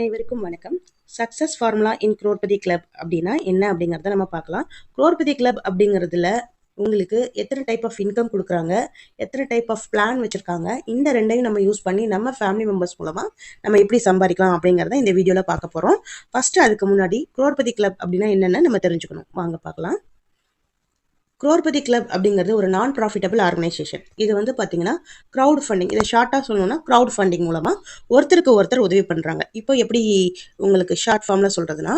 அனைவருக்கும் வணக்கம். Success formula இன் Crorepati club அப்படின்னா என்ன அப்படிங்கிறத நம்ம பார்க்கலாம். குரோர்பதி கிளப் அப்படிங்கிறதுல உங்களுக்கு எத்தனை டைப் ஆஃப் இன்கம் கொடுக்குறாங்க எத்தனை டைப் ஆஃப் பிளான் வச்சுருக்காங்க இந்த ரெண்டையும் நம்ம யூஸ் பண்ணி நம்ம ஃபேமிலி மெம்பர்ஸ் மூலமாக நம்ம எப்படி சம்பாதிக்கலாம் அப்படிங்கிறத இந்த வீடியோவில் பார்க்க போகிறோம் ஃபஸ்ட்டு அதுக்கு முன்னாடி குரோர்பதி கிளப் அப்படின்னா என்னென்னு நம்ம தெரிஞ்சுக்கணும். வாங்க பார்க்கலாம். குரோர்பதி கிளப் அப்படிங்கிறது ஒரு நான் ப்ராஃபிட்டபிள் ஆர்கனைசேஷன் இது வந்து பார்த்தீங்கன்னா க்ரௌட் ஃபண்டிங் இதை ஷார்ட்டாக சொல்லணும்னா க்ரௌட் ஃபண்டிங் மூலமாக ஒருத்தருக்கு ஒருத்தர் உதவி பண்ணுறாங்க இப்போ எப்படி உங்களுக்கு ஷார்ட் ஃபார்மில் சொல்கிறதுனா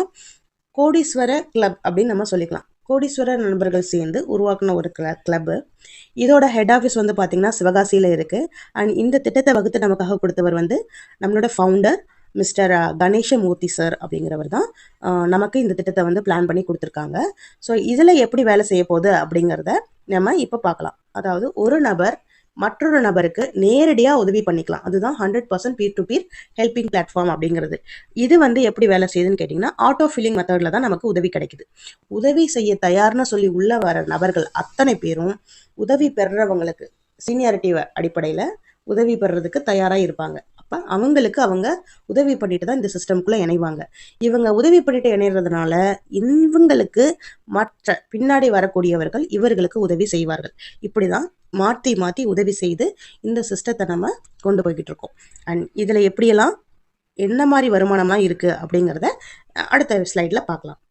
கோடீஸ்வர கிளப் அப்படின்னு நம்ம சொல்லிக்கலாம். கோடீஸ்வர நண்பர்கள் சேர்ந்து உருவாக்கின ஒரு கிள கிளப்பு இதோட ஹெட் ஆஃபீஸ் வந்து பார்த்திங்கன்னா சிவகாசியில் இருக்குது அண்ட் இந்த திட்டத்தை வகுத்து நமக்காக கொடுத்தவர் வந்து நம்மளோட ஃபவுண்டர் மிஸ்டர் கணேஷமூர்த்தி சார் அப்படிங்கிறவர் தான் நமக்கு இந்த திட்டத்தை வந்து பிளான் பண்ணி கொடுத்துருக்காங்க. ஸோ இதில் எப்படி வேலை செய்ய போகுது அப்படிங்கிறத நம்ம இப்போ பார்க்கலாம். அதாவது ஒரு நபர் மற்றொரு நபருக்கு நேரடியாக உதவி பண்ணிக்கலாம். அதுதான் hundred percent peer to peer helping platform அப்படிங்கிறது. இது வந்து எப்படி வேலை செய்யுதுன்னு கேட்டிங்கன்னா ஆட்டோ ஃபில்லிங் மெத்தடில் தான் நமக்கு உதவி கிடைக்குது. உதவி செய்ய தயார்னு சொல்லி உள்ள வர நபர்கள் அத்தனை பேரும் உதவி பெறுறவங்களுக்கு சீனியாரிட்டி அடிப்படையில் உதவி பெறுறதுக்கு தயாராக இருப்பாங்க. அப்போ அவங்களுக்கு அவங்க உதவி பண்ணிட்டு தான் இந்த சிஸ்டம்குள்ளே இணைவாங்க. இவங்க உதவி பண்ணிட்டு இணைறதுனால இவங்களுக்கு மற்ற பின்னாடி வரக்கூடியவர்கள் இவர்களுக்கு உதவி செய்வார்கள். இப்படி தான் மாற்றி மாற்றி உதவி செய்து இந்த சிஸ்டத்தை நம்ம கொண்டு போய்கிட்டு இருக்கோம். அண்ட் இதில் எப்படியெல்லாம் என்ன மாதிரி வருமானம்லாம் இருக்குது அப்படிங்கிறத அடுத்த ஸ்லைடில் பார்க்கலாம்.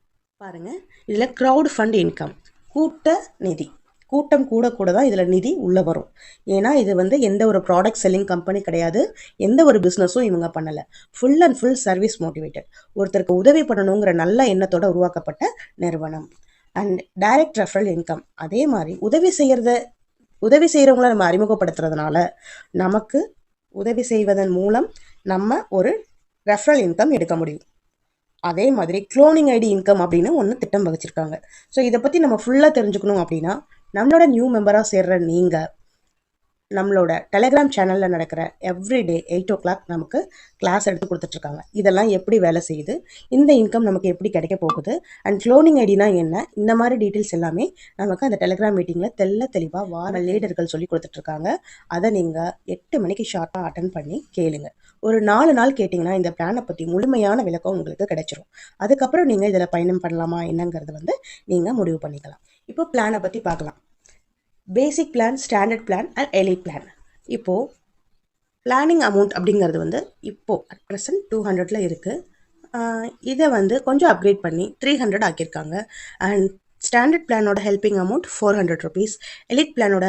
பாருங்கள் இதில் க்ரௌட் ஃபண்ட் இன்கம் கூட்ட நிதி. கூட்டம் கூட கூட தான் இதில் நிதி உள்ளே வரும். ஏன்னா இது வந்து எந்த ஒரு ப்ராடக்ட் செல்லிங் கம்பெனி கிடையாது. எந்த ஒரு பிஸ்னஸும் இவங்க பண்ணலை. Full and full service motivated ஒருத்தருக்கு உதவி பண்ணணுங்கிற நல்ல எண்ணத்தோட உருவாக்கப்பட்ட நிறுவனம். அண்ட் டைரக்ட் ரெஃபரல் இன்கம் அதே மாதிரி உதவி செய்கிறத உதவி செய்கிறவங்கள நம்ம அறிமுகப்படுத்துறதுனால நமக்கு உதவி செய்வதன் மூலம் நம்ம ஒரு ரெஃபரல் இன்கம் எடுக்க முடியும். அதே மாதிரி க்ளோனிங் ஐடி இன்கம் அப்படின்னு ஒன்று திட்டம் வகிச்சிருக்காங்க. ஸோ இதை பற்றி நம்ம ஃபுல்லாக தெரிஞ்சுக்கணும் அப்படின்னா நம்மளோட நியூ மெம்பராக சேர்ற நீங்கள் நம்மளோட டெலகிராம் சேனலில் நடக்கிற எவ்ரிடே எயிட் ஓ கிளாக் நமக்கு கிளாஸ் எடுத்து கொடுத்துட்ருக்காங்க. இதெல்லாம் எப்படி வேலை செய்யுது? இந்த இன்கம் நமக்கு எப்படி கிடைக்க போகுது? அண்ட் க்ளோனிங் ஐடினா என்ன? இந்த மாதிரி டீட்டெயில்ஸ் எல்லாமே நமக்கு அந்த டெலகிராம் மீட்டிங்கில் தெல்ல தெளிவாக வார லீடர்கள் சொல்லி கொடுத்துட்ருக்காங்க. அதை நீங்கள் எட்டு மணிக்கு ஷார்ட்டாக அட்டன் பண்ணி கேளுங்கள் ஒரு நாலு நாள் கேட்டிங்கன்னா இந்த பிளானை பற்றி முழுமையான விளக்கம் உங்களுக்கு கிடைச்சிரும். அதுக்கப்புறம் நீங்கள் இதில் பயணம் பண்ணலாமா என்னங்கிறது வந்து நீங்கள் முடிவு பண்ணிக்கலாம். இப்போ பிளானை பற்றி பார்க்கலாம். Basic plan standard plan and elite plan இப்போது பிளானிங் அமௌண்ட் அப்படிங்கிறது வந்து இப்போது அட் ப்ரெசன்ட் டூ ஹண்ட்ரடில் இருக்குது இதை வந்து கொஞ்சம் அப்கிரேட் பண்ணி த்ரீ ஹண்ட்ரட் ஆக்கியிருக்காங்க. And standard பிளானோட helping amount four hundred rupees elite பிளானோட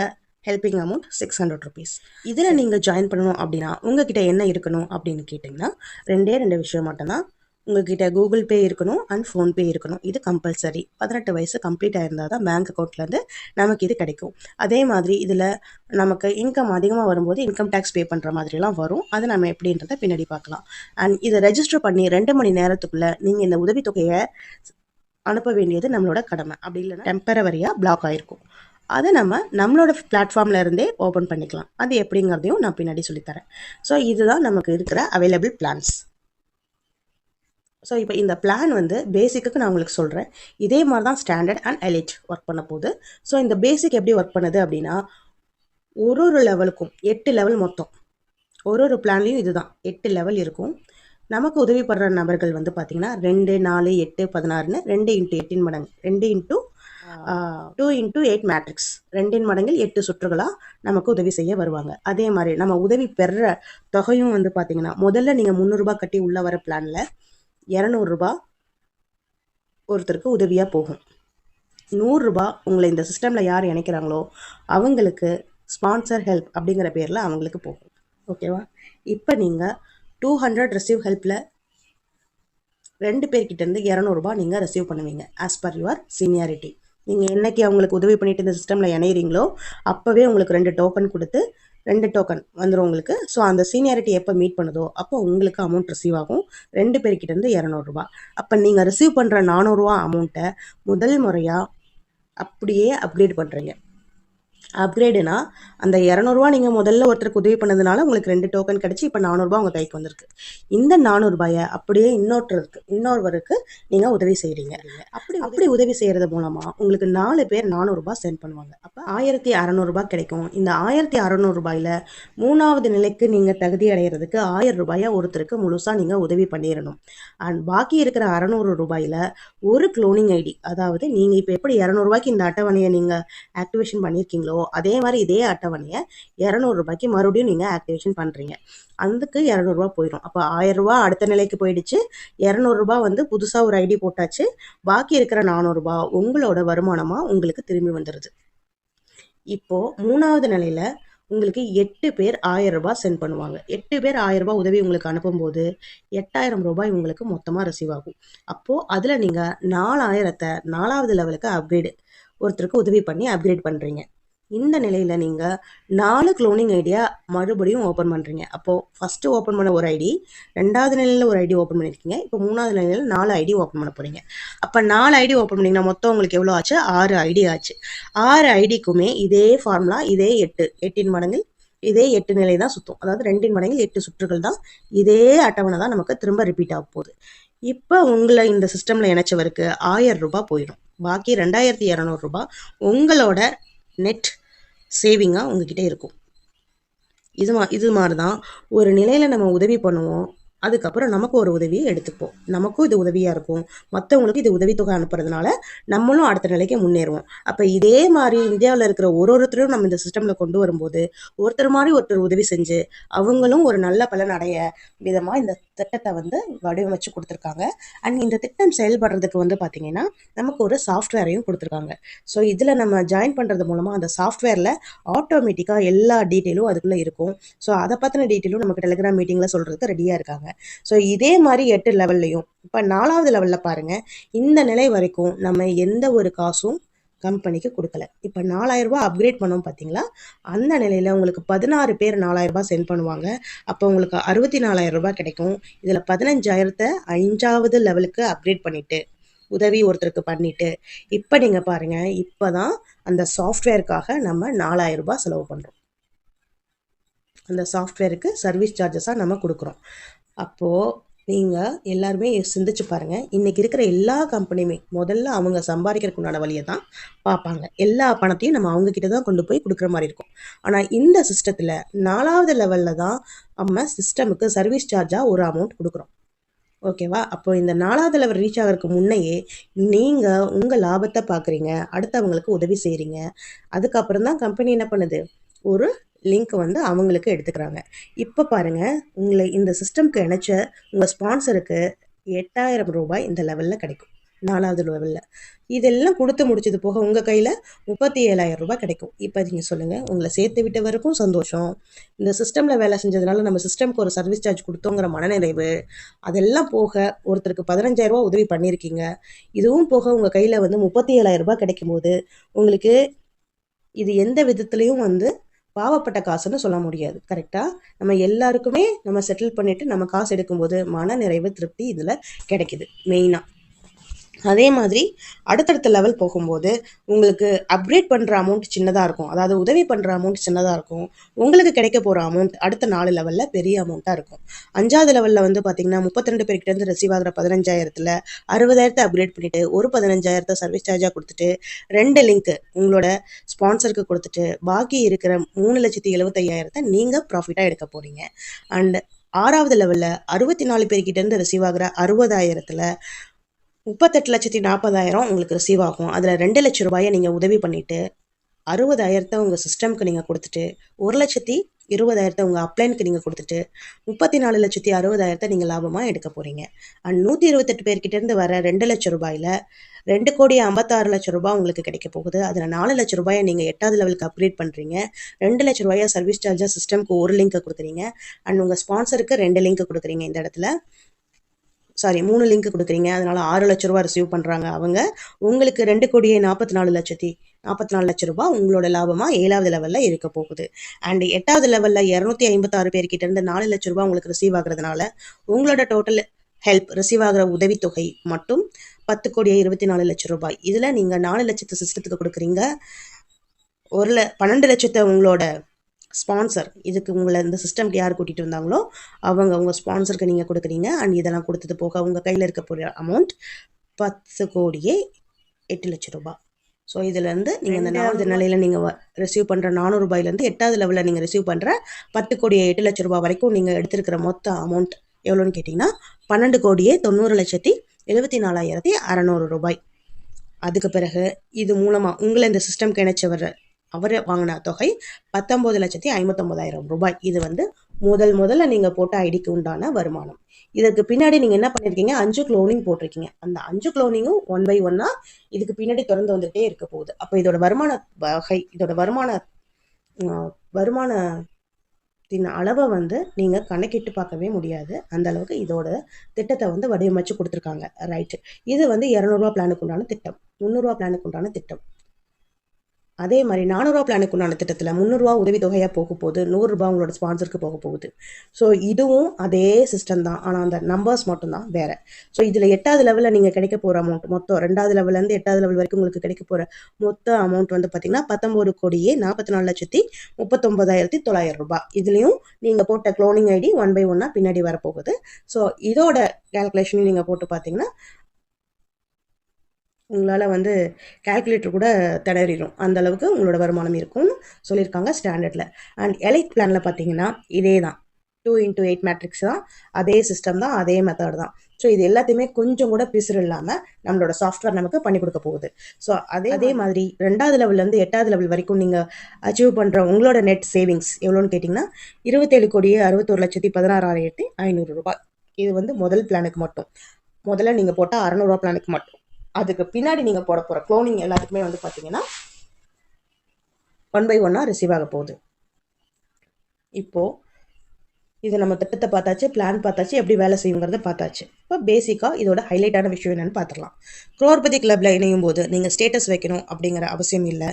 helping amount six hundred rupees இதில் நீங்கள் ஜாயின் பண்ணணும் அப்படின்னா உங்ககிட்ட என்ன இருக்கணும் அப்படின்னு கேட்டிங்கன்னா ரெண்டே ரெண்டு விஷயம் மட்டும்தான். உங்ககிட்ட கூகுள் பே இருக்கணும் அண்ட் ஃபோன்பே இருக்கணும். இது கம்பல்சரி பதினெட்டு வயசு கம்ப்ளீட் ஆயிருந்தால் தான் பேங்க் அக்கௌண்ட்லேருந்து நமக்கு இது கிடைக்கும். அதே மாதிரி இதில் நமக்கு இன்கம் அதிகமாக வரும்போது இன்கம் டேக்ஸ் பே பண்ணுற மாதிரிலாம் வரும். அது நம்ம எப்படின்றத பின்னாடி பார்க்கலாம். அண்ட் இதை ரெஜிஸ்டர் பண்ணி ரெண்டு மணி நேரத்துக்குள்ளே நீங்கள் இந்த உதவித்தொகையை அனுப்ப வேண்டியது நம்மளோட கடமை. அப்படி இல்லைன்னா டெம்பரவரியாக பிளாக் ஆகிருக்கும் அதை நம்ம நம்மளோட பிளாட்ஃபார்ம்ல இருந்தே ஓப்பன் பண்ணிக்கலாம். அது எப்படிங்கிறதையும் நான் பின்னாடி சொல்லித்தரேன். ஸோ இதுதான் நமக்கு இருக்கிற அவைலபிள் பிளான்ஸ் ஸோ இப்போ இந்த பிளான் வந்து பேசிக்கு நான் உங்களுக்கு சொல்கிறேன் இதே மாதிரி தான் ஸ்டாண்டர்ட் அண்ட் எலிட் ஒர்க் பண்ண போகுது. ஸோ இந்த பேசிக் எப்படி ஒர்க் பண்ணுது அப்படின்னா ஒரு ஒரு லெவலுக்கும் எட்டு லெவல் மொத்தம். ஒரு ஒரு பிளான்லேயும் இதுதான். எட்டு லெவல் இருக்கும். நமக்கு உதவி படுற நபர்கள் வந்து பார்த்திங்கன்னா ரெண்டு நாலு எட்டு பதினாறுன்னு ரெண்டு இன்ட்டு எட்டின் மடங்கு. ரெண்டு into two into eight matrix ரெண்டின் மடங்கில் எட்டு சுற்றுகளாக நமக்கு உதவி செய்ய வருவாங்க. அதே மாதிரி நம்ம உதவி பெற தொகையும் வந்து பார்த்திங்கன்னா முதல்ல நீங்கள் முந்நூறுரூபா கட்டி உள்ளே வர பிளானில் இரநூறுபா ஒருத்தருக்கு உதவியாக போகும். நூறுரூபா உங்களை இந்த சிஸ்டமில் யார் இணைக்கிறாங்களோ அவங்களுக்கு ஸ்பான்சர் ஹெல்ப் அப்படிங்கிற பேரில் அவங்களுக்கு போகும். ஓகேவா இப்போ நீங்கள் டூ ஹண்ட்ரட் ரிசீவ் ஹெல்ப்பில் ரெண்டு பேர்கிட்டேருந்து இரநூறுபா நீங்கள் ரிசீவ் பண்ணுவீங்க ஆஸ் பர் யுவர் சீனியாரிட்டி நீங்கள் என்னைக்கு அவங்களுக்கு உதவி பண்ணிட்டு இந்த சிஸ்டமில் இணையிறீங்களோ அப்போவே உங்களுக்கு ரெண்டு டோக்கன் கொடுத்து ரெண்டு டோக்கன் வந்துடும் உங்களுக்கு. ஸோ அந்த சீனியாரிட்டி எப்போ மீட் பண்ணுதோ அப்போ உங்களுக்கு அமௌண்ட் ரிசீவ் ஆகும். ரெண்டு பேர்கிட்டேருந்து இரநூறுபா அப்போ நீங்கள் ரிசீவ் பண்ணுற நானூறுரூவா அமௌண்ட்டை முதல் முறையாக அப்படியே அப்கிரேட் பண்ணுறீங்க அப்கிரேடுனா அந்த இரநூறுவா நீங்கள் முதல்ல ஒருத்தருக்கு உதவி பண்ணதுனால உங்களுக்கு ரெண்டு டோக்கன் கிடச்சி இப்போ நானூறுரூபா உங்கள் கைக்கு வந்திருக்கு. இந்த நானூறுபாயை அப்படியே இன்னொருத்தருக்கு இன்னொருவருக்கு நீங்கள் உதவி செய்கிறீங்க அப்படி அப்படி உதவி செய்கிறது மூலமாக உங்களுக்கு நாலு பேர் நானூறுரூபா சென்ட் பண்ணுவாங்க. அப்போ ஆயிரத்தி அறநூறுபா கிடைக்கும். இந்த ஆயிரத்தி அறநூறுபாயில் மூணாவது நிலைக்கு நீங்கள் தகுதி அடைகிறதுக்கு ஆயிரம் ரூபாயை ஒருத்தருக்கு முழுசாக நீங்கள் உதவி பண்ணிடணும் அண்ட் பாக்கி இருக்கிற அறநூறு ரூபாயில் ஒரு க்ளோனிங் ஐடி அதாவது நீங்கள் இப்போ எப்படி இரநூறுபாய்க்கு இந்த அட்டவணையை நீங்கள் ஆக்டிவேஷன் பண்ணியிருக்கீங்களோ அதே மாதிரி இதே அட்டவணையை இரநூறுபாய்க்கு மறுபடியும் நீங்கள் ஆக்டிவேஷன் பண்ணுறீங்க அதுக்கு இரநூறுபா போயிடும். அப்போ ஆயிரரூபா அடுத்த நிலைக்கு போயிடுச்சு. இரநூறுபா வந்து புதுசாக ஒரு ஐடி போட்டாச்சு. பாக்கி இருக்கிற நானூறுரூபா உங்களோட வருமானமாக உங்களுக்கு திரும்பி வந்துடுது இப்போது மூணாவது நிலையில் உங்களுக்கு எட்டு பேர் ஆயிரம் ரூபாய் சென்ட் பண்ணுவாங்க. எட்டு பேர் ஆயிரம் ரூபாய் உதவி உங்களுக்கு அனுப்பும்போது எட்டாயிரம் ரூபாய் உங்களுக்கு மொத்தமாக ரிசீவ் ஆகும். அப்போது அதில் நீங்கள் நாலாயிரத்தை நாலாவது லெவலுக்கு அப்கிரேடு ஒருத்தருக்கு உதவி பண்ணி அப்கிரேட் பண்ணுறீங்க இந்த நிலையில் நீங்கள் நாலு க்ளோனிங் ஐடியா மறுபடியும் ஓப்பன் பண்ணுறீங்க அப்போது ஃபஸ்ட்டு ஓப்பன் பண்ண ஒரு ஐடி ரெண்டாவது நிலையில் ஒரு ஐடி ஓப்பன் பண்ணியிருக்கீங்க இப்போ மூணாவது நிலையில் நாலு ஐடி ஓப்பன் பண்ண போகிறீங்க அப்போ நாலு ஐடி ஓப்பன் பண்ணிங்கன்னா மொத்தம் உங்களுக்கு எவ்வளோ ஆச்சு? ஆறு ஐடி ஆச்சு. ஆறு ஐடிக்குமே இதே ஃபார்முலா இதே எட்டு. எட்டின் மடங்கில் இதே எட்டு நிலை தான் சுற்றும் அதாவது ரெண்டின் மடங்கில் எட்டு சுற்றுகள் தான் இதே அட்டவணை தான் நமக்கு திரும்ப ரிப்பீட் ஆக போகுது. இப்போ உங்களை இந்த சிஸ்டமில் இணைச்சவருக்கு ஆயிரம் ரூபாய் போயிடும். பாக்கி ரெண்டாயிரத்தி இரநூறுபா உங்களோட நெட் சேவிங்காக உங்ககிட்ட இருக்கும். இது மா இது மாதிரி தான் ஒரு நிலையில் நம்ம உதவி பண்ணுவோம் அதுக்கப்புறம் நமக்கு ஒரு உதவியை எடுத்துப்போம். நமக்கும் இது உதவியாக இருக்கும். மற்றவங்களுக்கு இது உதவித்தொகை அனுப்புறதுனால நம்மளும் அடுத்த நிலைக்கு முன்னேறுவோம். அப்போ இதே மாதிரி இந்தியாவில் இருக்கிற ஒரு ஒருத்தரும் நம்ம இந்த சிஸ்டமில் கொண்டு வரும்போது ஒருத்தர் மாதிரி ஒருத்தர் உதவி செஞ்சு அவங்களும் ஒரு நல்ல பலன் அடைய விதமாக இந்த திட்டத்தை வந்து வடிவமைச்சு கொடுத்துருக்காங்க. அண்ட் இந்த திட்டம் செயல்படுறதுக்கு வந்து பார்த்திங்கன்னா நமக்கு ஒரு சாஃப்ட்வேரையும் கொடுத்துருக்காங்க. ஸோ இதில் நம்ம ஜாயின் பண்ணுறது மூலமாக அந்த சாஃப்ட்வேரில் ஆட்டோமேட்டிக்காக எல்லா டீட்டெயிலும் அதுக்குள்ளே இருக்கும். ஸோ அதை பற்றின டீட்டெயிலும் நமக்கு டெலிகிராம் மீட்டிங்கில் சொல்கிறதுக்கு ரெடியாக இருக்காங்க. ஸோ இதே மாதிரி எட்டு லெவல்லையும் இப்போ நாலாவது லெவலில் பாருங்கள் இந்த நிலை வரைக்கும் நம்ம எந்த ஒரு காசும் கம்பெனிக்கு கொடுக்கல. இப்போ நாலாயிரரூபா அப்கிரேட் பண்ணோம் பார்த்தீங்களா அந்த நிலையில் உங்களுக்கு பதினாறு பேர் நாலாயிரரூபா சென்ட் பண்ணுவாங்க. அப்போ உங்களுக்கு அறுபத்தி நாலாயிரம் ரூபாய் கிடைக்கும். இதில் பதினஞ்சாயிரத்தை அஞ்சாவது லெவலுக்கு அப்கிரேட் பண்ணிவிட்டு உதவி ஒருத்தருக்கு பண்ணிவிட்டு இப்போ நீங்கள் பாருங்கள் இப்போ தான் அந்த சாஃப்ட்வேருக்காக நம்ம நாலாயிரம் ரூபாய் செலவு பண்ணுறோம் அந்த சாஃப்ட்வேருக்கு சர்வீஸ் சார்ஜஸாக நம்ம கொடுக்குறோம். அப்போது நீங்கள் எல்லாருமே சிந்திச்சு பாருங்கள் இன்றைக்கி இருக்கிற எல்லா கம்பெனியுமே முதல்ல அவங்க சம்பாதிக்கிறதுக்கு உண்டான வழியை தான் பார்ப்பாங்க. எல்லா பணத்தையும் நம்ம அவங்கக்கிட்ட தான் கொண்டு போய் கொடுக்குற மாதிரி இருக்கும். ஆனால் இந்த சிஸ்டத்தில் நாலாவது லெவலில் தான் நம்ம சிஸ்டமுக்கு சர்வீஸ் சார்ஜாக ஒரு அமௌண்ட் கொடுக்குறோம். ஓகேவா அப்போ இந்த நாலாவது லெவல் ரீச் ஆகிறதுக்கு முன்னையே நீங்கள் உங்கள் லாபத்தை பார்க்குறீங்க. அடுத்தவங்களுக்கு உதவி செய்கிறீங்க அதுக்கப்புறம் தான் கம்பெனி என்ன பண்ணுது? ஒரு லிங்க் வந்து அவங்களுக்கு எடுத்துக்கிறாங்க. இப்போ பாருங்கள் உங்களை இந்த சிஸ்டம்க்கு இணைச்ச உங்கள் ஸ்பான்சருக்கு எட்டாயிரம் ரூபாய் இந்த லெவலில் கிடைக்கும். நாலாவது லெவலில் இதெல்லாம் கொடுத்து முடிச்சது போக உங்கள் கையில் முப்பத்தி ஏழாயிரம் ரூபாய் கிடைக்கும். இப்போ நீங்கள் சொல்லுங்கள் உங்களை சேர்த்து விட்டவருக்கும் சந்தோஷம். இந்த சிஸ்டமில் வேலை செஞ்சதுனால நம்ம சிஸ்டம்க்கு ஒரு சர்வீஸ் சார்ஜ் கொடுத்தோங்கிற மனநிறைவு அதெல்லாம் போக ஒருத்தருக்கு பதினஞ்சாயிரரூபா உதவி பண்ணியிருக்கீங்க இதுவும் போக உங்கள் கையில் வந்து முப்பத்தி ஏழாயிரம் ரூபாய் கிடைக்கும்போது உங்களுக்கு இது எந்த விதத்துலேயும் வந்து பாவப்பட்ட காசுன்னு சொல்ல முடியாது. கரெக்டாக நம்ம எல்லாருக்குமே நம்ம செட்டில் பண்ணிவிட்டு நம்ம காசு எடுக்கும்போது மன நிறைவு திருப்தி இதில் கிடைக்குது. மெயினாக அதே மாதிரி அடுத்தடுத்த லெவல் போகும்போது உங்களுக்கு அப்கிரேட் பண்ணுற அமௌண்ட் சின்னதாக இருக்கும். அதாவது உதவி பண்ணுற அமௌண்ட் சின்னதாக இருக்கும். உங்களுக்கு கிடைக்க போகிற அமௌண்ட் அடுத்த நாலு லெவலில் பெரிய அமௌண்ட்டாக இருக்கும். அஞ்சாவது லெவலில் வந்து பார்த்திங்கன்னா முப்பத்திரெண்டு ரெண்டு பேர்கிட்டேருந்து ரிசீவ் ஆகிற பதினஞ்சாயிரத்தில் அறுபதாயிரத்தை அப்கிரேட் பண்ணிவிட்டு ஒரு பதினஞ்சாயிரத்தை சர்வீஸ் சார்ஜாக கொடுத்துட்டு ரெண்டு லிங்க்கு உங்களோட ஸ்பான்சருக்கு கொடுத்துட்டு பாக்கி இருக்கிற மூணு லட்சத்தி எழுபத்தையாயிரத்தை நீங்கள் ப்ராஃபிட்டாக எடுக்க போகிறீங்க அண்ட் ஆறாவது லெவலில் அறுபத்தி நாலு பேர்கிட்டேருந்து ரிசீவ் ஆகிற அறுபதாயிரத்தில் முப்பத்தெட்டு லட்சத்தி நாற்பதாயிரம் உங்களுக்கு ரிசீவ் ஆகும். அதில் ரெண்டு லட்ச ரூபாயை நீங்கள் உதவி பண்ணிவிட்டு அறுபதாயிரத்தை உங்கள் சிஸ்டம்க்கு நீங்கள் கொடுத்துட்டு ஒரு லட்சத்தி இருபதாயிரத்தை உங்கள் அப்ளைனுக்கு நீங்கள் கொடுத்துட்டு முப்பத்தி நாலு லட்சத்தி அறுபதாயிரத்தை நீங்கள் லாபமாக எடுக்க போகிறீங்க அண்ட் நூற்றி இருபத்தெட்டு பேர்கிட்டேருந்து வர ரெண்டு லட்சம் ரூபாயில் ரெண்டு கோடி ஐம்பத்தாறு லட்சம் ரூபாய் உங்களுக்கு கிடைக்க போகுது. அதில் நாலு லட்ச ரூபாயை நீங்கள் எட்டாவது லெவலுக்கு அப்கிரேட் பண்ணுறீங்க ரெண்டு லட்ச ரூபாயை சர்வீஸ் சார்ஜாக சிஸ்டம்க்கு ஒரு லிங்க்கை கொடுக்குறீங்க. அண்ட் உங்கள் ஸ்பான்சருக்கு ரெண்டு லிங்க் கொடுக்குறீங்க இந்த இடத்துல. சாரி மூணு லிங்க் கொடுக்குறீங்க. அதனால ஆறு லட்ச ரூபா ரிசீவ் பண்ணுறாங்க அவங்க. உங்களுக்கு ரெண்டு கோடியே நாற்பத்தி நாலு லட்சத்தி நாற்பத்தி நாலு லட்ச ரூபாய் உங்களோட லாபமாக ஏழாவது லெவலில் இருக்க போகுது. அண்ட் எட்டாவது லெவலில் இரநூத்தி ஐம்பத்தாறு பேர்கிட்ட இருந்து நாலு லட்ச ரூபா உங்களுக்கு ரிசீவ் ஆகுறதுனால உங்களோட டோட்டல் ஹெல்ப் ரிசீவ் ஆகிற உதவித்தொகை மட்டும் பத்து கோடியே இருபத்தி நாலு லட்ச ரூபாய். இதில் நீங்கள் நாலு லட்சத்து சிஸ்டத்துக்கு கொடுக்குறீங்க. ஒரு ல பன்னெண்டு லட்சத்தை உங்களோட ஸ்பான்சர் இதுக்கு உங்களை இந்த சிஸ்டம்க்கு யார் கூட்டிகிட்டு வந்தாங்களோ அவங்க உங்கள் ஸ்பான்சருக்கு நீங்கள் கொடுக்குறீங்க. அண்ட் இதெல்லாம் கொடுத்தது போக உங்கள் கையில் இருக்க போகிற அமௌண்ட் பத்து கோடியே எட்டு லட்சம் ரூபாய். ஸோ இதுலேருந்து நீங்கள் இந்த நாலாவது நிலையில் நீங்கள் ரிசீவ் பண்ணுற நானூறு ரூபாயிலேருந்து எட்டாவது லெவலில் நீங்கள் ரிசீவ் பண்ணுற பத்து கோடியே எட்டு லட்ச ரூபாய் வரைக்கும் நீங்கள் எடுத்திருக்கிற மொத்த அமௌண்ட் எவ்வளோன்னு கேட்டிங்கன்னா பன்னெண்டு கோடியே தொண்ணூறு லட்சத்தி எழுபத்தி நாலாயிரத்தி அறநூறு ரூபாய். அதுக்கு பிறகு இது மூலமாக உங்களை இந்த சிஸ்டம்க்கு இணைச்சவர் அவர் வாங்கின தொகை பத்தொம்பது லட்சத்தி ஐம்பத்தொம்பதாயிரம் ரூபாய். இது வந்து முதல் முதல்ல நீங்கள் போட்ட ஐடிக்கு உண்டான வருமானம். இதற்கு பின்னாடி நீங்கள் என்ன பண்ணியிருக்கீங்க அஞ்சு க்ளோனிங் போட்டிருக்கீங்க. அந்த அஞ்சு க்ளோனிங்கும் ஒன் பை ஒன்னாக இதுக்கு பின்னாடி திறந்து வந்துகிட்டே இருக்க போகுது. அப்போ இதோட வருமான வகை இதோட வருமான வருமானத்தின் அளவை வந்து நீங்கள் கணக்கிட்டு பார்க்கவே முடியாது. அந்த அளவுக்கு இதோட திட்டத்தை வந்து வடிவமைச்சு கொடுத்துருக்காங்க. ரைட்டு இது வந்து இரநூறுவா பிளானுக்கு உண்டான திட்டம். முந்நூறுரூவா பிளானுக்கு உண்டான திட்டம். அதே மாதிரி நானூறுரூவா பிளானுக்குண்டான திட்டத்தில் முந்நூறுரூவா உதவித்தொகையாக போக போகுது நூறுரூபா உங்களோட ஸ்பான்சருக்கு போக போகுது. ஸோ இதுவும் அதே சிஸ்டம் தான். ஆனால் அந்த நம்பர்ஸ் மட்டும்தான் வேறு. ஸோ இதில் எட்டாவது லெவலில் நீங்கள் கிடைக்க போகிற அமௌண்ட் மொத்தம் ரெண்டாவது லெவல்லேருந்து எட்டாவது லெவல் வரைக்கும் உங்களுக்கு கிடைக்க போகிற மொத்த அமௌண்ட் வந்து பார்த்தீங்கன்னா பத்தொம்பது கோடியே நாற்பத்தி நாலு லட்சத்தி முப்பத்தொம்பதாயிரத்தி தொள்ளாயிரம் ரூபாய். இதுலேயும் நீங்கள் போட்ட க்ளோனிங் ஐடி ஒன் பை ஒன்னாக பின்னாடி வரப்போகுது. ஸோ இதோட கேல்குலேஷனையும் நீங்கள் போட்டு பார்த்தீங்கன்னா உங்களால் வந்து கால்குலேட்டர் கூட திணறிடும். அந்த அளவுக்கு உங்களோட வருமானம் இருக்கும்னு சொல்லியிருக்காங்க ஸ்டாண்டர்டில் அண்ட் எலைட் பிளானில் பார்த்தீங்கன்னா இதே தான் டூ இன்டூ எயிட் மேட்ரிக்ஸ் தான். அதே சிஸ்டம் தான் அதே மெத்தட் தான். ஸோ இது எல்லாத்தையுமே கொஞ்சம் கூட பிசுறு இல்லாமல் நம்மளோட சாஃப்ட்வேர் நமக்கு பண்ணி கொடுக்க போகுது. ஸோ அதே அதே மாதிரி ரெண்டாவது லெவல்லேருந்து எட்டாவது லெவல் வரைக்கும் நீங்கள் அச்சீவ் பண்ணுற உங்களோட நெட் சேவிங்ஸ் எவ்வளோன்னு கேட்டிங்கன்னா இருபத்தேழு கோடியே அறுபத்தொரு லட்சத்தி பதினாறாயிரத்தி ஐநூறு ரூபாய். இது வந்து முதல் பிளானுக்கு மட்டும். முதல்ல நீங்கள் போட்டால் அறநூறுவா பிளானுக்கு மட்டும். அதுக்கு பின்னாடி நீங்கள் போட போகிற க்ளோனிங் எல்லாத்துக்குமே வந்து பார்த்தீங்கன்னா ஒன் பை ஒன்னாக ரிசீவ் ஆக போகுது. இப்போது இது நம்ம திட்டத்தை பார்த்தாச்சு பிளான் பார்த்தாச்சு எப்படி வேலை செய்யுங்கிறத பார்த்தாச்சு. இப்போ பேசிக்காக இதோட ஹைலைட்டான விஷயம் என்னென்னு பார்த்துடலாம். குரோர்பதி கிளப்பில் இணையும் போது நீங்கள் ஸ்டேட்டஸ் வைக்கணும் அப்படிங்கிற அவசியம் இல்லை.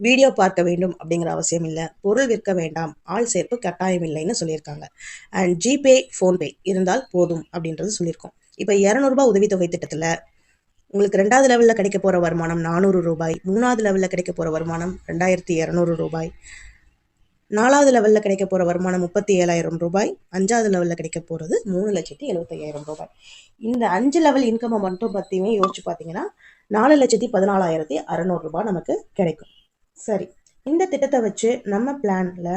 வீடியோ பார்க்க வேண்டும் அப்படிங்கிற அவசியம் இல்லை. பொருள் விற்க வேண்டாம். ஆள் சேர்ப்பு கட்டாயம் இல்லைன்னு சொல்லியிருக்காங்க. அண்ட் ஜிபே ஃபோன்பே இருந்தால் போதும் அப்படின்றது சொல்லியிருக்கோம். இப்போ இரநூறுபா உதவித்தொகை திட்டத்தில் உங்களுக்கு ரெண்டாவது லெவலில் கிடைக்க போகிற வருமானம் நானூறு ரூபாய். மூணாவது லெவலில் கிடைக்க போகிற வருமானம் ரெண்டாயிரத்தி இரநூறு ரூபாய். நாலாவது லெவலில் கிடைக்க போகிற வருமானம் முப்பத்தி ஏழாயிரம் ரூபாய். அஞ்சாவது லெவலில் கிடைக்க போகிறது மூணு லட்சத்தி எழுபத்தையாயிரம் ரூபாய். இந்த அஞ்சு லெவல் இன்கம்மை மட்டும் பற்றியுமே யோசிச்சு பார்த்தீங்கன்னா நாலு லட்சத்தி பதினாலாயிரத்தி அறநூறு ரூபாய் நமக்கு கிடைக்கும். சரி இந்த திட்டத்தை வச்சு நம்ம பிளானில்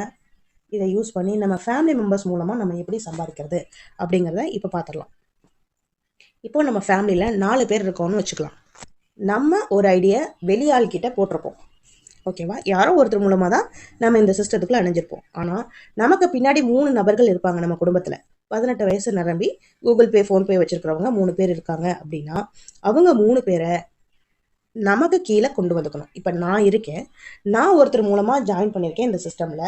இதை யூஸ் பண்ணி நம்ம ஃபேமிலி மெம்பர்ஸ் மூலமாக நம்ம எப்படி சம்பாதிக்கிறது அப்படிங்கிறத இப்போ பார்த்துடலாம் இப்போ நம்ம ஃபேமிலியில் நாலு பேர் இருக்கோம்னு வச்சுக்கலாம். நம்ம ஒரு ஐடியா வெளியாள்கிட்ட போட்டிருப்போம். ஓகேவா யாரோ ஒருத்தர் மூலமாக தான் நம்ம இந்த சிஸ்டத்துக்குள்ளே அணிஞ்சிருப்போம். ஆனால் நமக்கு பின்னாடி மூணு நபர்கள் இருப்பாங்க நம்ம குடும்பத்தில். பதினெட்டு வயசு நிரம்பி கூகுள் பே ஃபோன்பே வச்சுருக்கிறவங்க மூணு பேர் இருக்காங்க அப்படின்னா அவங்க மூணு பேரை நமக்கு கீழே கொண்டு வந்துக்கணும். இப்போ நான் இருக்கேன். நான் ஒருத்தர் மூலமாக ஜாயின் பண்ணியிருக்கேன் இந்த சிஸ்டமில்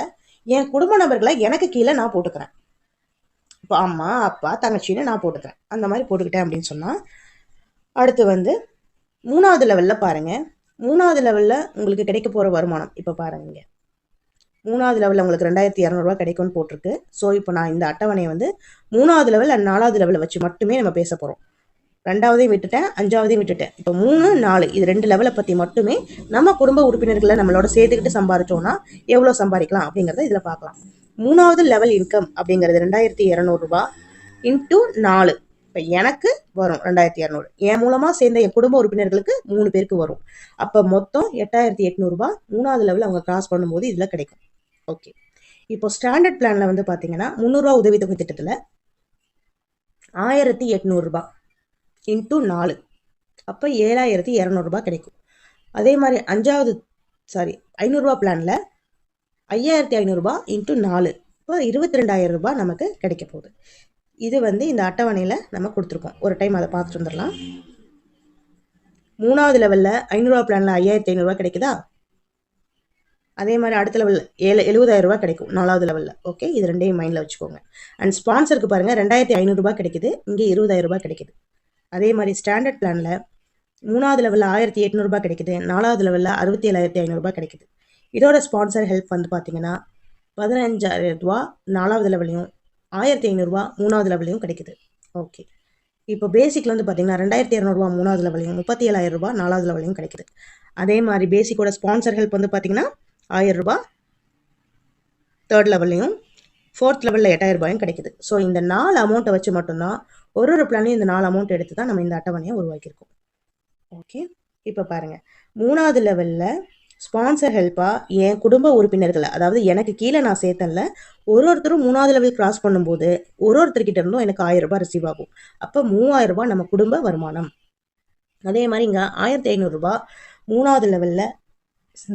என் குடும்ப நபர்களை எனக்கு கீழே நான் போட்டுக்கிறேன். இப்போ அம்மா அப்பா தங்கச்சின்னு நான் போட்டுக்கிறேன். அந்த மாதிரி போட்டுக்கிட்டேன் அப்படின்னு சொன்னால் அடுத்து வந்து மூணாவது லெவலில் பாருங்கள் மூணாவது லெவலில் உங்களுக்கு கிடைக்க போகிற வருமானம் இப்போ பாருங்க மூணாவது லெவலில் உங்களுக்கு ரெண்டாயிரத்தி இரநூறுவா கிடைக்கும்னு போட்டிருக்கு. ஸோ இப்போ நான் இந்த அட்டவணையை வந்து மூணாவது லெவல் அண்ட் நாலாவது லெவலில் வச்சு மட்டுமே நம்ம பேச போகிறோம் ரெண்டாவதையும் விட்டுட்டேன் அஞ்சாவதையும் விட்டுட்டேன். இப்போ மூணு நாலு இது ரெண்டு லெவலை பற்றி மட்டுமே நம்ம குடும்ப உறுப்பினர்களை நம்மளோட சேர்த்துக்கிட்டு சம்பாரிச்சோம்னா எவ்வளோ சம்பாதிக்கலாம் அப்படிங்கிறத இதில் பார்க்கலாம். மூணாவது லெவல் இன்கம் அப்படிங்கிறது ரெண்டாயிரத்தி இரநூறுபா இன்ட்டு நாலு. இப்போ எனக்கு வரும் ரெண்டாயிரத்தி இரநூறு. என் மூலமாக சேர்ந்த என் குடும்ப உறுப்பினர்களுக்கு மூணு பேருக்கு வரும். அப்போ மொத்தம் எட்டாயிரத்தி எட்நூறுபா மூணாவது லெவல் அவங்க கிராஸ் பண்ணும்போது இதில் கிடைக்கும். ஓகே இப்போ ஸ்டாண்டர்ட் பிளானில் வந்து பார்த்தீங்கன்னா முந்நூறுரூவா உதவித்தொகை திட்டத்தில் ஆயிரத்தி எட்நூறுபா இன்ட்டு நாலு. அப்போ ஏழாயிரத்தி இரநூறுபா கிடைக்கும். அதே மாதிரி அஞ்சாவது சாரி ஐநூறுரூவா பிளானில் ஐயாயிரத்தி ஐநூறுரூபா இன்ட்டு நாலு. இப்போ இருபத்தி ரெண்டாயிரம் ரூபாய் நமக்கு கிடைக்க போகுது. இது வந்து இந்த அட்டவணையில் நம்ம கொடுத்துருக்கோம். ஒரு டைம் அதை பார்த்துட்டு வந்துடலாம். மூணாவது லெவலில் ஐநூறுரூவா பிளானில் ஐயாயிரத்தி ஐநூறுரூவா கிடைக்குதா? அதே மாதிரி அடுத்த லெவலில் ஏழு எழுபதாயிரம் ரூபாய் கிடைக்கும். நாலாவது லெவலில் ஓகே இது ரெண்டையும் மைண்டில் வச்சுக்கோங்க. அண்ட் ஸ்பான்சருக்கு பாருங்கள் ரெண்டாயிரத்தி ஐநூறுரூபா கிடைக்குது. இங்கே இருபதாயிரரூபா கிடைக்குது. அதே மாதிரி ஸ்டாண்டர்ட் பிளானில் மூணாவது லெவலில் ஆயிரத்தி எட்நூறுபா கிடைக்குது. நாலாவது லெவலில் அறுபத்தி ஏழாயிரத்தி ஐநூறுரூபா கிடைக்குது. இதோட ஸ்பான்சர் ஹெல்ப் வந்து பார்த்தீங்கன்னா பதினஞ்சாயிரம் ரூபா நாலாவது லெவலையும் ஆயிரத்தி ஐநூறுரூவா மூணாவது லெவலையும் கிடைக்குது. ஓகே இப்போ பேசிக்கில் வந்து பார்த்தீங்கன்னா ரெண்டாயிரத்தி இரநூறுவா மூணாவது லெவலையும் முப்பத்தி ஏழாயிரம் ரூபாய் நாலாவது லெவலையும் கிடைக்குது. அதே மாதிரி பேசிக்கோட ஸ்பான்சர் ஹெல்ப் வந்து பார்த்தீங்கன்னா ஆயிரம் ரூபா தேர்ட் லெவல்லையும் ஃபோர்த் லெவலில் எட்டாயிரம் ரூபாயும் கிடைக்குது. ஸோ இந்த நாலு அமௌண்ட்டை வச்சு மட்டும்தான் ஒரு ஒரு பிளானையும் இந்த நாலு அமௌண்ட் எடுத்து தான் நம்ம இந்த அட்டவணையை உருவாக்கியிருக்கோம். ஓகே இப்போ பாருங்கள் மூணாவது லெவலில் ஸ்பான்சர் ஹெல்ப்பாக என் குடும்ப உறுப்பினர்களை அதாவது எனக்கு கீழே நான் சேர்த்தன்ல ஒரு ஒருத்தரும் மூணாவது லெவல் கிராஸ் பண்ணும்போது ஒரு ஒருத்தர்கிட்ட இருந்தும் எனக்கு ஆயிரம் ரூபாய் ரிசீவ் ஆகும். அப்போ மூவாயிரம் ரூபாய் நம்ம குடும்ப வருமானம். அதே மாதிரி இங்கே ஆயிரத்தி ஐநூறுரூபா மூணாவது லெவலில்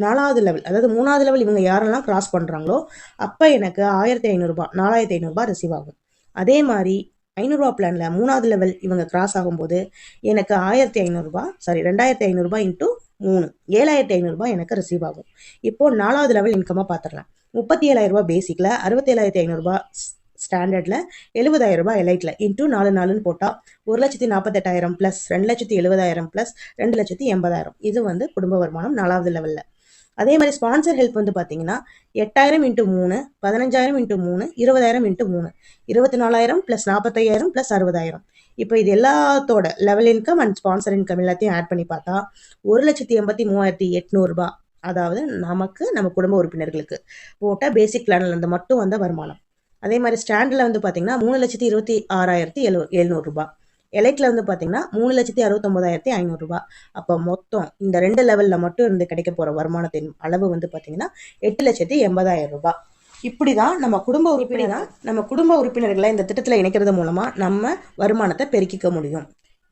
நாலாவது லெவல் அதாவது மூணாவது லெவல் இவங்க யாரெல்லாம் கிராஸ் பண்ணுறாங்களோ அப்போ எனக்கு ஆயிரத்தி ஐநூறுரூபா நாலாயிரத்தி ஐநூறுரூபா ரிசீவ் ஆகும். அதே மாதிரி ஐநூறுரூவா பிளானில் மூணாவது லெவல் இவங்க கிராஸ் ஆகும்போது எனக்கு ஆயிரத்தி ஐநூறுரூபா சாரி ரெண்டாயிரத்தி ஐநூறுரூபா இன்ட்டு மூணு. ஏழாயிரத்தி ஐநூறுரூபா எனக்கு ரிசீவ் ஆகும். இப்போது நாலாவது லெவல் இன்கமாக பார்த்துடலாம் முப்பத்தி ஏழாயிரரூபா பேசிக்கில் அறுபத்தேழாயிரத்தி ஐநூறுரூபா ஸ்டாண்டர்டில் எழுபதாயிரரூபா எலைட்டில் இன்ட்டு நாலு நாலுன்னு போட்டால் ஒரு லட்சத்தி நாற்பத்தெட்டாயிரம் ப்ளஸ் ரெண்டு லட்சத்தி எழுபதாயிரம் ப்ளஸ் ரெண்டு லட்சத்தி எண்பதாயிரம். இது வந்து குடும்ப வருமானம் நாலாவது லெவலில் அதே மாதிரி ஸ்பான்சர் ஹெல்ப் வந்து பார்த்தீங்கன்னா எட்டாயிரம் இன்ட்டு மூணு பதினஞ்சாயிரம் இன்ட்டு மூணு இருபதாயிரம் இன்ட்டு மூணு. இருபத்தி நாலாயிரம் ப்ளஸ் நாற்பத்தையாயிரம் ப்ளஸ் அறுபதாயிரம். இப்போ இது எல்லாத்தோட level income and sponsor income எல்லாத்தையும் ஆட் பண்ணி பார்த்தா ஒரு லட்சத்தி எண்பத்தி மூவாயிரத்தி எட்நூறுபா அதாவது நமக்கு நம்ம குடும்ப உறுப்பினர்களுக்கு போட்டால் பேசிக் பிளானில் இருந்து மட்டும் வந்த வருமானம். அதே மாதிரி ஸ்டாண்டில் வந்து பார்த்தீங்கன்னா மூணு லட்சத்தி இருபத்தி ஆறாயிரத்தி எழு எழுநூறுபா எலைட்டில் வந்து பார்த்தீங்கன்னா மூணு லட்சத்தி அறுபத்தொம்போதாயிரத்தி ஐநூறுரூபா அப்போ மொத்தம் இந்த ரெண்டு லெவலில் மட்டும் இருந்து கிடைக்க போகிற வருமானத்தின் அளவு வந்து பார்த்தீங்கன்னா எட்டு லட்சத்தி எண்பதாயிரம் ரூபாய் இப்படி தான் நம்ம குடும்ப உறுப்பினர் தான் நம்ம குடும்ப உறுப்பினர்களை இந்த திட்டத்தில் இணைக்கிறது மூலமாக நம்ம வருமானத்தை பெருக்கிக்க முடியும்.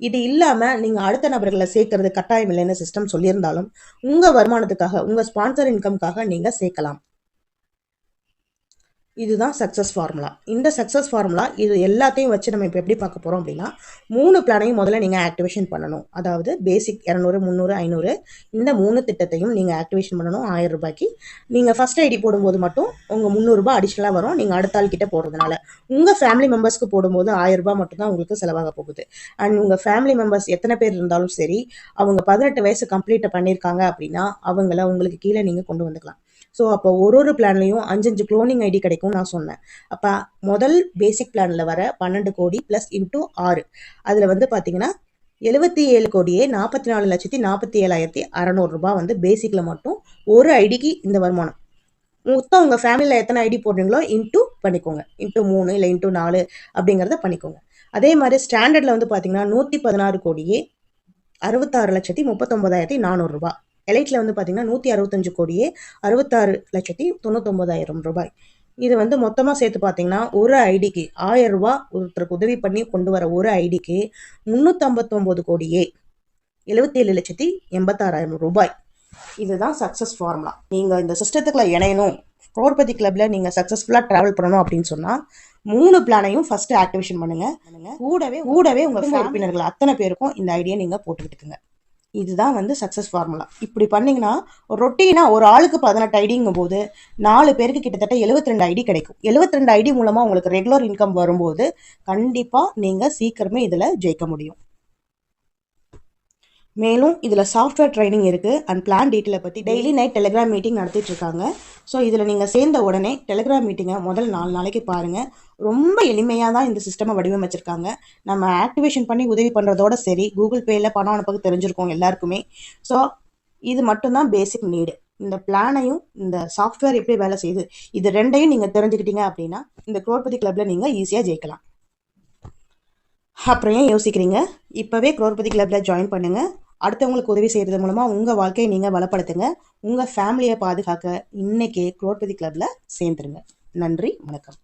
இது இல்லாமல் நீங்கள் அடுத்த நபர்களை சேர்க்கறது கட்டாயம் இல்லைன்னு சிஸ்டம் சொல்லியிருந்தாலும் உங்கள் வருமானத்துக்காக உங்கள் ஸ்பான்சர் இன்கம்காக நீங்கள் சேர்க்கலாம். இதுதான் சக்ஸஸ் ஃபார்முலா இந்த சக்ஸஸ் ஃபார்முலா இது எல்லாத்தையும் வச்சு நம்ம இப்போ எப்படி பார்க்க போகிறோம் அப்படின்னா மூணு பிளானையும் முதல்ல நீங்கள் ஆக்டிவேஷன் பண்ணணும். அதாவது பேசிக் இரநூறு முந்நூறு ஐநூறு இந்த மூணு திட்டத்தையும் நீங்கள் ஆக்டிவேஷன் பண்ணணும் ஆயிரம் ரூபாய்க்கு. நீங்கள் ஃபஸ்ட் ஐடி போடும்போது மட்டும் உங்கள் முந்நூறுரூபா அடிஷ்னலாக வரும். நீங்கள் அடுத்த ஆள் கிட்டே போடுறதுனால. உங்கள் ஃபேமிலி மெம்பர்ஸ்க்கு போடும்போது ஆயிரம் ரூபாய் மட்டும்தான் உங்களுக்கு செலவாக போகுது. அண்ட் உங்கள் ஃபேமிலி மெம்பர்ஸ் எத்தனை பேர் இருந்தாலும் சரி அவங்க பதினெட்டு வயசு கம்ப்ளீட்டை பண்ணியிருக்காங்க அப்படின்னா அவங்கள உங்களுக்கு கீழே நீங்கள் கொண்டு வந்துக்கலாம். ஸோ அப்போ ஒரு ஒரு பிளான்லையும் அஞ்சஞ்சு குளோனிங் ஐடி கிடைக்கும் நான் சொன்னேன். அப்போ முதல் பேசிக் பிளானில் வர பன்னெண்டு கோடி ப்ளஸ் இன்டூ ஆறு. அதில் வந்து பார்த்தீங்கன்னா எழுபத்தி ஏழு கோடியே நாற்பத்தி நாலு லட்சத்தி நாற்பத்தி ஏழாயிரத்தி அறநூறுரூபா வந்து பேசிக்கில் மட்டும் ஒரு ஐடிக்கு இந்த வருமானம். மொத்தம் உங்கள் ஃபேமிலியில் எத்தனை ஐடி போடுறீங்களோ இன்டூ பண்ணிக்கோங்க. இன்டூ மூணு இல்லை இன்டூ நாலு அப்படிங்கிறத பண்ணிக்கோங்க. அதே மாதிரி ஸ்டாண்டர்டில் வந்து பார்த்தீங்கன்னா நூற்றி பதினாறு கோடியே அறுபத்தாறு லட்சத்தி முப்பத்தொம்பதாயிரத்தி நானூறுரூபா எலைட்டில் வந்து பார்த்தீங்கன்னா நூற்றி அறுபத்தஞ்சு கோடியே அறுபத்தாறு லட்சத்தி தொண்ணூத்தொம்பதாயிரம் ரூபாய். இது வந்து மொத்தமாக சேர்த்து பார்த்தீங்கன்னா ஒரு ஐடிக்கு ஆயிரம் ரூபா ஒருத்தருக்கு உதவி பண்ணி கொண்டு வர ஒரு ஐடிக்கு முந்நூற்றம்பத்தொம்போது கோடியே எழுபத்தேழு லட்சத்தி எண்பத்தாறாயிரம் ரூபாய். இதுதான் சக்ஸஸ் ஃபார்முலா நீங்கள் இந்த சிஸ்டத்துக்குள்ள இணையணும். கோர்பதி கிளப்பில் நீங்கள் சக்ஸஸ்ஃபுல்லாக ட்ராவல் பண்ணணும் அப்படின்னு சொன்னால் மூணு பிளானையும் ஃபஸ்ட்டு ஆக்டிவேஷன் பண்ணுங்கள் கூடவே கூடவே உங்கள் உறுப்பினர்கள் அத்தனை பேருக்கும் இந்த ஐடியா நீங்கள் போட்டுக்கிட்டுக்குங்க. இதுதான் வந்து சக்ஸஸ் ஃபார்முலா இப்படி பண்ணிங்கன்னா ரொட்டீனாக ஒரு ஆளுக்கு பதினெட்டு ஐடிங்கும் போது நாலு பேருக்கு கிட்டத்தட்ட எழுபத்தி ரெண்டு ஐடி கிடைக்கும். எழுபத்தி ரெண்டு ஐடி மூலமாக உங்களுக்கு ரெகுலர் இன்கம் வரும்போது கண்டிப்பாக நீங்கள் சீக்கிரமே இதில் ஜெயிக்க முடியும். மேலும் இதில் சாஃப்ட்வேர் ட்ரைனிங் இருக்குது அண்ட் பிளான் டீட்டெயிலை பற்றி டெய்லி நைட் டெலிகிராம் மீட்டிங் நடத்திட்டு இருக்காங்க. ஸோ இதில் நீங்கள் சேர்ந்த உடனே டெலிகிராம் மீட்டிங்கை முதல் நாலு நாளைக்கு பாருங்கள் ரொம்ப எளிமையாக தான் இந்த சிஸ்டமை வடிவமைச்சிருக்காங்க. நம்ம ஆக்டிவேஷன் பண்ணி உதவி பண்ணுறதோட சரி கூகுள் பேயில் பணம் அனுப்ப தெரிஞ்சிருக்கோம் எல்லாருக்குமே. ஸோ இது மட்டும்தான் பேசிக் நீடு இந்த பிளானையும் இந்த சாஃப்ட்வேர் எப்படி வேலை செய்யுது இது ரெண்டையும் நீங்கள் தெரிஞ்சுக்கிட்டீங்க அப்படின்னா இந்த குரோர்பதி கிளப்பில் நீங்கள் ஈஸியாக ஜெயிக்கலாம். அப்புறம் ஏன் யோசிக்கிறீங்க? இப்போவே குரோர்பதி கிளப்பில் ஜாயின் பண்ணுங்கள் அடுத்தவங்களுக்கு உதவி செய்கிறது மூலமாக உங்கள் வாழ்க்கையை நீங்கள் வளப்படுத்துங்க. உங்கள் ஃபேமிலியை பாதுகாக்க இன்றைக்கே குரோட்பதி கிளப்பில் சேர்ந்துருங்க. நன்றி வணக்கம்.